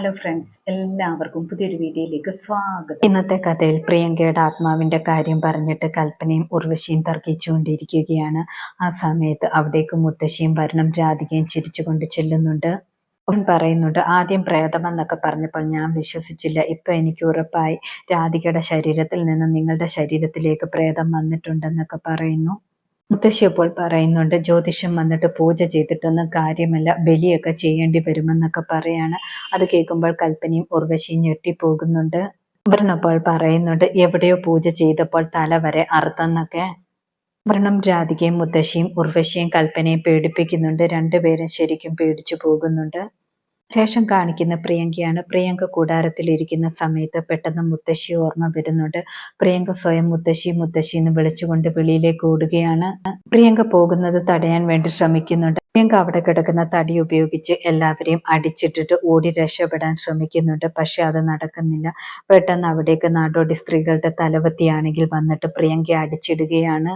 Hello friends എല്ലാവർക്കും പുതിയൊരു വീഡിയോയിലേക്ക് സ്വാഗതം. ഇന്നത്തെ കഥയിൽ പ്രിയങ്കയുടെ ആത്മാവിന്റെ കാര്യം പറഞ്ഞിട്ട് കൽപ്പനയും ഉർവശിയും തർക്കിച്ചുകൊണ്ടിരിക്കുകയാണ്. ആ സമയത്ത് അവിടേക്ക് മുത്തശ്ശിയും വരണം രാധികയും ചിരിച്ചുകൊണ്ട് ചെല്ലുന്നുണ്ട്. അവൻ പറയുന്നുണ്ട് ആദ്യം പ്രേതമെന്നൊക്കെ പറഞ്ഞപ്പോൾ ഞാൻ വിശ്വസിച്ചില്ല. ഇപ്പൊ എനിക്ക് ഉറപ്പായി. രാധികയുടെ ശരീരത്തിൽ നിന്ന് നിങ്ങളുടെ ശരീരത്തിലേക്ക് പ്രേതം വന്നിട്ടുണ്ടെന്നൊക്കെ പറയുന്നു. മുത്തശ്ശി ഇപ്പോൾ പറയുന്നുണ്ട് ജ്യോതിഷം വന്നിട്ട് പൂജ ചെയ്തിട്ടൊന്നും കാര്യമല്ല. ബലിയൊക്കെ ചെയ്യേണ്ടി വരുമെന്നൊക്കെ പറയാണ്. അത് കേൾക്കുമ്പോൾ കൽപ്പനയും ഉർവശിയും ഞെട്ടിപ്പോകുന്നുണ്ട്. വൃണപ്പോൾ പറയുന്നുണ്ട് എവിടെയോ പൂജ ചെയ്തപ്പോൾ തല വരെ അറുത്തെന്നൊക്കെ. വൃണം രാധികയും മുത്തശ്ശിയും ഉർവശിയും കൽപ്പനയും പേടിപ്പിക്കുന്നുണ്ട്. രണ്ടുപേരും ശരിക്കും പേടിച്ചു പോകുന്നുണ്ട്. ശേഷം കാണിക്കുന്ന പ്രിയങ്കയാണ്. പ്രിയങ്ക കൂടാരത്തിലിരിക്കുന്ന സമയത്ത് പെട്ടെന്ന് മുത്തശ്ശി ഓർമ്മ വരുന്നുണ്ട്. പ്രിയങ്ക സ്വയം മുത്തശ്ശി മുത്തശ്ശി എന്ന് വിളിച്ചുകൊണ്ട് വെളിയിലേക്ക് ഓടുകയാണ്. പ്രിയങ്ക പോകുന്നത് തടയാൻ വേണ്ടി ശ്രമിക്കുന്നുണ്ട്. പ്രിയങ്ക അവിടെ കിടക്കുന്ന തടി ഉപയോഗിച്ച് എല്ലാവരെയും അടിച്ചിട്ടിട്ട് ഓടി രക്ഷപ്പെടാൻ ശ്രമിക്കുന്നുണ്ട്. പക്ഷെ അത് നടക്കുന്നില്ല. പെട്ടെന്ന് അവിടേക്ക് നാടോടി സ്ത്രീകളുടെ തലവത്തിയാണെങ്കിൽ വന്നിട്ട് പ്രിയങ്ക അടിച്ചിടുകയാണ്.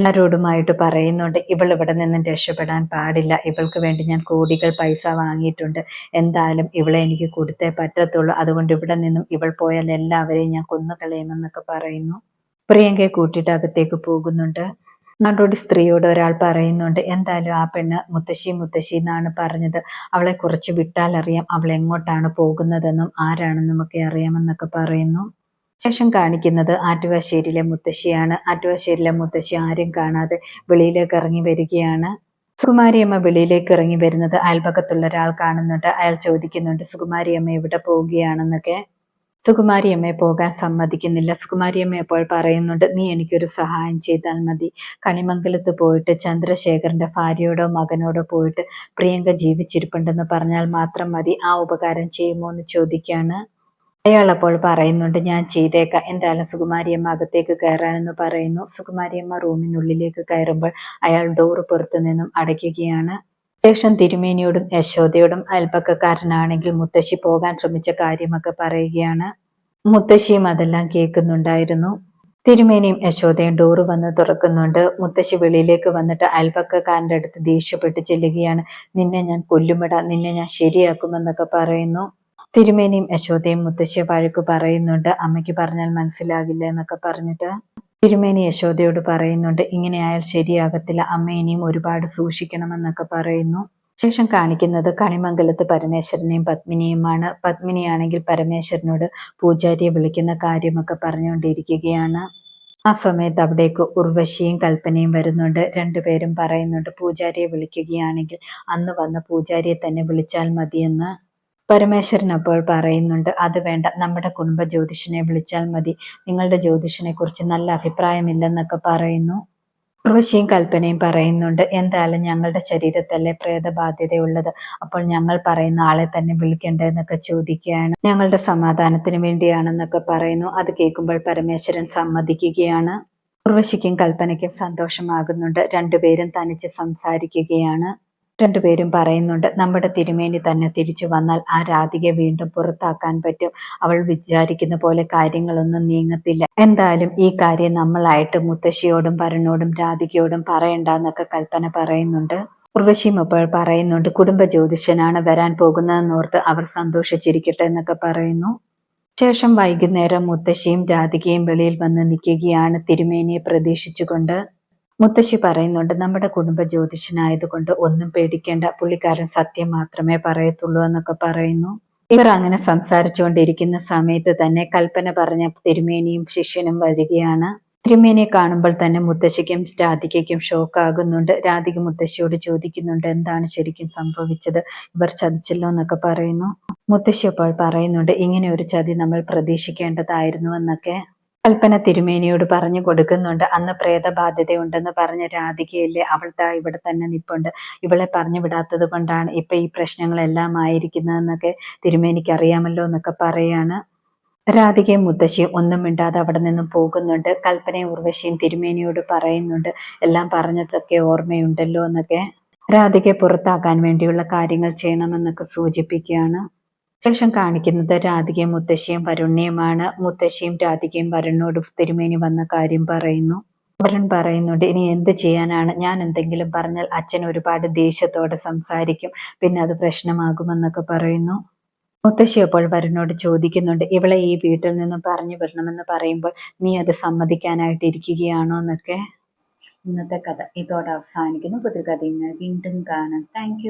എല്ലാവരോടുമായിട്ട് പറയുന്നുണ്ട് ഇവൾ ഇവിടെ നിന്നും രക്ഷപ്പെടാൻ പാടില്ല. ഇവൾക്ക് വേണ്ടി ഞാൻ കോടികൾ പൈസ വാങ്ങിയിട്ടുണ്ട്. എന്തായാലും ഇവളെ എനിക്ക് കൊടുത്തേ പറ്റത്തുള്ളൂ. അതുകൊണ്ട് ഇവിടെ നിന്നും ഇവൾ പോയാൽ എല്ലാവരെയും ഞാൻ കൊന്നുകളയുമെന്നൊക്കെ പറയുന്നു. പ്രിയങ്കയെ കൂട്ടിയിട്ട് അകത്തേക്ക് പോകുന്നുണ്ട്. നാടോടി സ്ത്രീയോട് ഒരാൾ പറയുന്നുണ്ട് എന്തായാലും ആ പെണ്ണ് മുത്തശ്ശി മുത്തശ്ശി എന്നാണ് പറഞ്ഞത്. അവളെ കുറച്ച് വിട്ടാൽ അറിയാം അവൾ എങ്ങോട്ടാണ് പോകുന്നതെന്നും ആരാണെന്നും ഒക്കെ അറിയാമെന്നൊക്കെ പറയുന്നു. ശേഷം കാണിക്കുന്നത് ആറ്റുവാശ്ശേരിയിലെ മുത്തശ്ശിയാണ്. ആറ്റുവാശ്ശേരിയിലെ മുത്തശ്ശി ആരും കാണാതെ വെളിയിലേക്ക് ഇറങ്ങി വരികയാണ്. സുകുമാരിയമ്മ വെളിയിലേക്ക് ഇറങ്ങി വരുന്നത് അയൽപക്കത്തുള്ള ഒരാൾ കാണുന്നുണ്ട്. അയാൾ ചോദിക്കുന്നുണ്ട് സുകുമാരിയമ്മ എവിടെ പോവുകയാണെന്നൊക്കെ? സുകുമാരിയമ്മയെ പോകാൻ സമ്മതിക്കുന്നില്ല. സുകുമാരിയമ്മ അപ്പോൾ പറയുന്നുണ്ട് നീ എനിക്കൊരു സഹായം ചെയ്താൽ മതി. കണിമംഗലത്ത് പോയിട്ട് ചന്ദ്രശേഖരന്റെ ഭാര്യയോടോ മകനോടോ പോയിട്ട് പ്രിയങ്ക ജീവിച്ചിരിപ്പുണ്ടെന്ന് പറഞ്ഞാൽ മാത്രം മതി. ആ ഉപകാരം ചെയ്യുമോ? എന്ന് ചോദിക്കാണ്. അയാൾ അപ്പോൾ പറയുന്നുണ്ട് ഞാൻ ചെയ്തേക്കാം. എന്തായാലും സുകുമാരിയമ്മ അകത്തേക്ക് കയറാനെന്ന് പറയുന്നു. സുകുമാരിയമ്മ റൂമിനുള്ളിലേക്ക് കയറുമ്പോൾ അയാൾ ഡോർ പുറത്തു നിന്നും അടയ്ക്കുകയാണ്. ശേഷം തിരുമേനിയോടും യശോദയോടും അയൽപ്പക്കക്കാരനാണെങ്കിൽ മുത്തശ്ശി പോകാൻ ശ്രമിച്ച കാര്യമൊക്കെ പറയുകയാണ്. മുത്തശ്ശിയും അതെല്ലാം കേൾക്കുന്നുണ്ടായിരുന്നു. തിരുമേനിയും യശോദയും ഡോറ് വന്ന് തുറക്കുന്നുണ്ട്. മുത്തശ്ശി വെളിയിലേക്ക് വന്നിട്ട് അയൽപ്പക്കക്കാരന്റെ അടുത്ത് ദേഷ്യപ്പെട്ട് ചെല്ലുകയാണ്. നിന്നെ ഞാൻ കൊല്ലുമിടാം. നിന്നെ ഞാൻ ശരിയാക്കുമെന്നൊക്കെ പറയുന്നു. തിരുമേനിയും യശോദയും മുത്തശ്ശിയെ വഴക്ക് പറയുന്നുണ്ട്. അമ്മയ്ക്ക് പറഞ്ഞാൽ മനസ്സിലാകില്ല എന്നൊക്കെ പറഞ്ഞിട്ട് തിരുമേനി യശോദയോട് പറയുന്നുണ്ട്. ഇങ്ങനെയായാൽ ശരിയാകത്തില്ല. അമ്മ ഇനിയും ഒരുപാട് സൂക്ഷിക്കണമെന്നൊക്കെ പറയുന്നു. ശേഷം കാണിക്കുന്നത് കണിമംഗലത്ത് പരമേശ്വരനെയും പത്മിനിയുമാണ്. പത്മിനിയാണെങ്കിൽ പരമേശ്വരനോട് പൂജാരിയെ വിളിക്കുന്ന കാര്യമൊക്കെ പറഞ്ഞുകൊണ്ടിരിക്കുകയാണ്. ആ സമയത്ത് അവിടേക്ക് ഉർവശിയും കൽപ്പനയും വരുന്നുണ്ട്. രണ്ടുപേരും പറയുന്നുണ്ട് പൂജാരിയെ വിളിക്കുകയാണെങ്കിൽ അന്ന് വന്ന പൂജാരിയെ തന്നെ വിളിച്ചാൽ മതിയെന്ന്. പരമേശ്വരൻ അപ്പോൾ പറയുന്നുണ്ട് അത് വേണ്ട നമ്മുടെ കുടുംബ ജ്യോതിഷനെ വിളിച്ചാൽ മതി. നിങ്ങളുടെ ജ്യോതിഷനെ കുറിച്ച് നല്ല അഭിപ്രായമില്ലെന്നൊക്കെ പറയുന്നു. ഉർവശിയും കൽപ്പനയും പറയുന്നുണ്ട് എന്തായാലും ഞങ്ങളുടെ ശരീരത്തല്ലേ പ്രേതബാധ്യതയുള്ളത്? അപ്പോൾ ഞങ്ങൾ പറയുന്ന ആളെ തന്നെ വിളിക്കേണ്ടതെന്നൊക്കെ ചോദിക്കുകയാണ്. ഞങ്ങളുടെ സമാധാനത്തിന് വേണ്ടിയാണെന്നൊക്കെ പറയുന്നു. അത് കേൾക്കുമ്പോൾ പരമേശ്വരൻ സമ്മതിക്കുകയാണ്. ഉർവശിക്കും കൽപ്പനയ്ക്കും സന്തോഷമാകുന്നുണ്ട്. രണ്ടുപേരും തനിച്ച് സംസാരിക്കുകയാണ്. രണ്ടുപേരും പറയുന്നുണ്ട് നമ്മുടെ തിരുമേനി തന്നെ തിരിച്ചു വന്നാൽ ആ രാധികയെ വീണ്ടും പുറത്താക്കാൻ പറ്റും. അവൾ വിചാരിക്കുന്ന പോലെ കാര്യങ്ങളൊന്നും നീങ്ങത്തില്ല. എന്തായാലും ഈ കാര്യം നമ്മളായിട്ട് മുത്തശ്ശിയോടും വരനോടും രാധികയോടും പറയണ്ടെന്നൊക്കെ കൽപ്പന പറയുന്നുണ്ട്. ഉർവശി അപ്പോൾ പറയുന്നുണ്ട് കുടുംബ ജ്യോതിഷനാണ് വരാൻ പോകുന്നതെന്നോർത്ത് അവർ സന്തോഷിച്ചിരിക്കട്ടെ എന്നൊക്കെ പറയുന്നു. ശേഷം വൈകുന്നേരം മുത്തശ്ശിയും രാധികയും വെളിയിൽ വന്ന് നിൽക്കുകയാണ് തിരുമേനിയെ പ്രതീക്ഷിച്ചുകൊണ്ട്. മുത്തശ്ശി പറയുന്നുണ്ട് നമ്മുടെ കുടുംബ ജ്യോതിഷനായതുകൊണ്ട് ഒന്നും പേടിക്കേണ്ട. പുള്ളിക്കാരൻ സത്യം മാത്രമേ പറയത്തുള്ളൂ എന്നൊക്കെ പറയുന്നു. ഇവർ അങ്ങനെ സംസാരിച്ചുകൊണ്ടിരിക്കുന്ന സമയത്ത് തന്നെ കൽപ്പന പറഞ്ഞ തിരുമേനിയും ശിഷ്യനും വരികയാണ്. തിരുമേനിയെ കാണുമ്പോൾ തന്നെ മുത്തശ്ശിക്കും രാധികയ്ക്കും ഷോക്കാകുന്നുണ്ട്. രാധിക മുത്തശ്ശിയോട് ചോദിക്കുന്നുണ്ട് എന്താണ് ശരിക്കും സംഭവിച്ചത്? ഇവർ ചതിച്ചല്ലോ എന്നൊക്കെ പറയുന്നു. മുത്തശ്ശി അപ്പോൾ പറയുന്നുണ്ട് ഇങ്ങനെ ഒരു ചതി നമ്മൾ പ്രതീക്ഷിക്കേണ്ടതായിരുന്നു എന്നൊക്കെ. കൽപ്പന തിരുമേനിയോട് പറഞ്ഞു കൊടുക്കുന്നുണ്ട്. അന്ന് പ്രേതബാധ്യതയുണ്ടെന്ന് പറഞ്ഞ രാധികയല്ലേ അവൾ താ ഇവിടെ തന്നെ നിപ്പുണ്ട്. ഇവളെ പറഞ്ഞു വിടാത്തത് കൊണ്ടാണ് ഇപ്പൊ ഈ പ്രശ്നങ്ങളെല്ലാം ആയിരിക്കുന്നതെന്നൊക്കെ തിരുമേനിക്ക് അറിയാമല്ലോ എന്നൊക്കെ പറയാണ്. രാധികയും മുത്തശ്ശിയും ഒന്നും മിണ്ടാതെ അവിടെ നിന്നും പോകുന്നുണ്ട്. കൽപ്പനയും ഉർവശിയും തിരുമേനിയോട് പറയുന്നുണ്ട്. എല്ലാം പറഞ്ഞതൊക്കെ ഓർമ്മയുണ്ടല്ലോ എന്നൊക്കെ. രാധികയെ പുറത്താക്കാൻ വേണ്ടിയുള്ള കാര്യങ്ങൾ ചെയ്യണമെന്നൊക്കെ സൂചിപ്പിക്കുകയാണ്. ശേഷം കാണിക്കുന്നത് രാധികയും മുത്തശ്ശിയും വരുണ്യമാണ്. മുത്തശ്ശിയും രാധികയും വരുണിനോട് തിരുമേനി വന്ന കാര്യം പറയുന്നു. വരുൺ പറയുന്നുണ്ട് ഇനി എന്ത് ചെയ്യാനാണ്? ഞാൻ എന്തെങ്കിലും പറഞ്ഞാൽ അച്ഛൻ ഒരുപാട് ദേഷ്യത്തോടെ സംസാരിക്കും പിന്നെ അത് പ്രശ്നമാകുമെന്നൊക്കെ പറയുന്നു. മുത്തശ്ശി അപ്പോൾ വരുണോട് ചോദിക്കുന്നുണ്ട് ഇവളെ ഈ വീട്ടിൽ നിന്ന് പറഞ്ഞു വിടണമെന്ന് പറയുമ്പോൾ നീ അത് സമ്മതിക്കാനായിട്ട് ഇരിക്കുകയാണോ എന്നൊക്കെ. ഇന്നത്തെ കഥ ഇതോടെ അവസാനിക്കുന്നു. പുതിയ കഥയുമായി വീണ്ടും കാണാം. താങ്ക്